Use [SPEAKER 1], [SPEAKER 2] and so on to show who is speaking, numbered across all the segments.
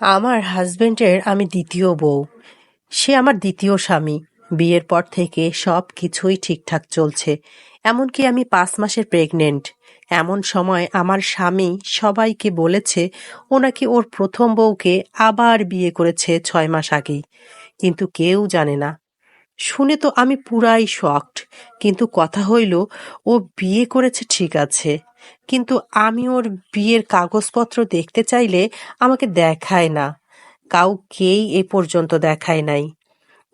[SPEAKER 1] আমার হাজবেন্ডের আমি দ্বিতীয় বউ। সে আমার দ্বিতীয় স্বামী। বিয়ের পর থেকে সব কিছুই ঠিকঠাক চলছে। এমনকি আমি পাঁচ মাসের প্রেগনেন্ট। এমন সময় আমার স্বামী সবাইকে বলেছে, ও নাকি ওর প্রথম বউকে আবার বিয়ে করেছে ছয় মাস আগেই। কিন্তু কেউ জানে না। শুনে তো আমি পুরাই শকড। কিন্তু কথা হইল, ও বিয়ে করেছে ঠিক আছে। কিন্তু আমি ওর বিয়ের কাগজপত্র দেখতে চাইলে আমাকে দেখায় না। কাউকেই এ পর্যন্ত দেখায় নাই।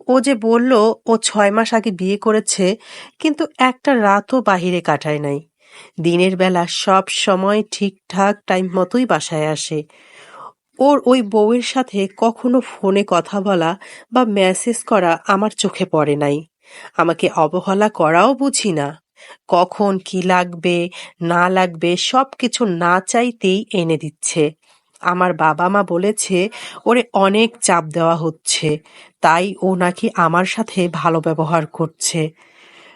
[SPEAKER 1] ও যে বলল, ও ছয় মাস আগে বিয়ে করেছে, কিন্তু একটা রাতও বাহিরে কাটায় নাই। দিনের বেলা সব সময় ঠিকঠাক টাইম মতোই বাসায় আসে। ওর ওই বউয়ের সাথে কখনো ফোনে কথা বলা বা মেসেজ করা আমার চোখে পড়ে নাই। আমাকে অবহেলা করাও বুঝি না। কখন কি লাগবে, না লাগবে সব কিছু না চাইতেই এনে দিচ্ছে। আমার বাবা মা বলেছে, ওরে অনেক চাপ দেওয়া হচ্ছে, তাই ও নাকি আমার সাথে ভালো ব্যবহার করছে।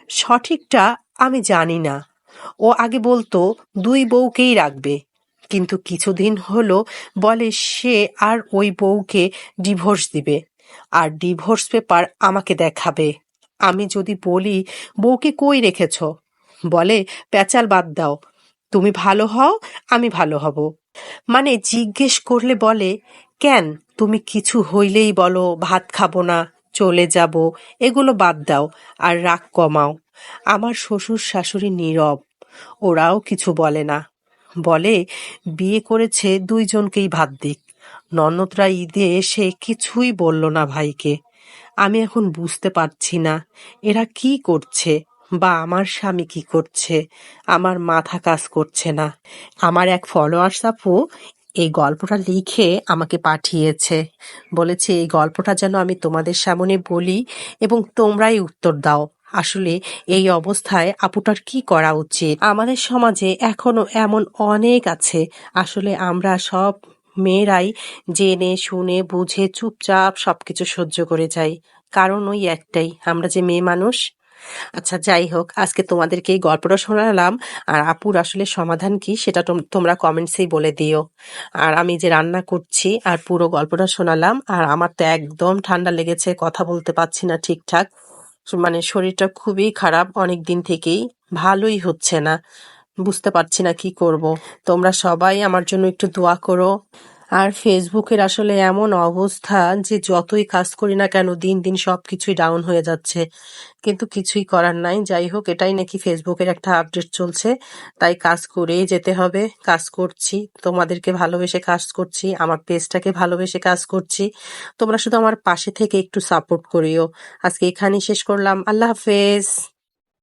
[SPEAKER 1] সঠিকটা আমি জানি না। ও আগে বলতো, দুই বউকেই রাখবে। কিন্তু কিছুদিন হলো বলে, সে আর ওই বউকে ডিভোর্স দিবে আর ডিভোর্স পেপার আমাকে দেখাবে। আমি যদি বলি, বউকে কই রেখেছ? বলে, প্যাচাল বাদ দাও। তুমি ভালো হও, আমি ভালো হব। মানে জিজ্ঞেস করলে বলে, কেন? তুমি কিছু হইলেই বলো, ভাত খাব না, চলে যাব, এগুলো বাদ দাও আর রাগ কমাও। আমার শ্বশুর শাশুড়ি নীরব, ওরাও কিছু বলে না। বলে, বিয়ে করেছে দুইজনকেই ভাত দিক। ননদরা ঈদে এসে কিছুই বলল না ভাইকে। আমি এখন বুঝতে পারছি না, এরা কি করছে? বা আমার স্বামী কি করছে? আমার মাথা কাজ করছে না। আমার এক ফলোয়ার্স আপু এই গল্পটা লিখে আমাকে পাঠিয়েছে। বলেছে, এই গল্পটা যেন আমি তোমাদের সামনে বলি এবং তোমরাই উত্তর দাও। আসলে এই অবস্থায় আপুটার কি করা উচিত? আমাদের সমাজে এখনও এমন অনেক আছে। আসলে আমরা সব মেয়েরাই জেনে, শুনে, বুঝে চুপচাপ সবকিছু সহ্য করে যাই। কারণ ওই একটাই, আমরা যে মেয়ে মানুষ আচ্ছা যাই হোক, আজকে তোমাদেরকে এই গল্পটা শোনালাম। আর আপুর আসলে সমাধান কি সেটা তোম- তোমরা কমেন্টসেই বলে দিও। আর আমি যে রান্না করছি আর পুরো গল্পটা শোনালাম, আর আমার তো একদম ঠান্ডা লেগেছে, কথা বলতে পারছি না ঠিকঠাক। মানে শরীরটা খুবই খারাপ অনেক দিন থেকেই, ভালোই হচ্ছে না। বুঝতে পারছি না কি করব। তোমরা সবাই আমার জন্য একটু দোয়া করো। আর ফেসবুকের আসলে এমন অবস্থা যে যতই কাজ করি না কেন দিন দিন সব কিছুই ডাউন হয়ে যাচ্ছে। কিন্তু কিছুই করার নাই। যাই হোক, এটাই নাকি ফেসবুকের একটা আপডেট চলছে। তাই কাজ করেই যেতে হবে। কাজ করছি। তোমাদেরকে ভালোবেসে কাজ করছি। আমার পেজটাকে ভালোবেসে কাজ করছি। তোমরা শুধু আমার পাশে থেকে একটু সাপোর্ট করিও। আজকে এখানেই শেষ করলাম। আল্লাহ হাফেজ।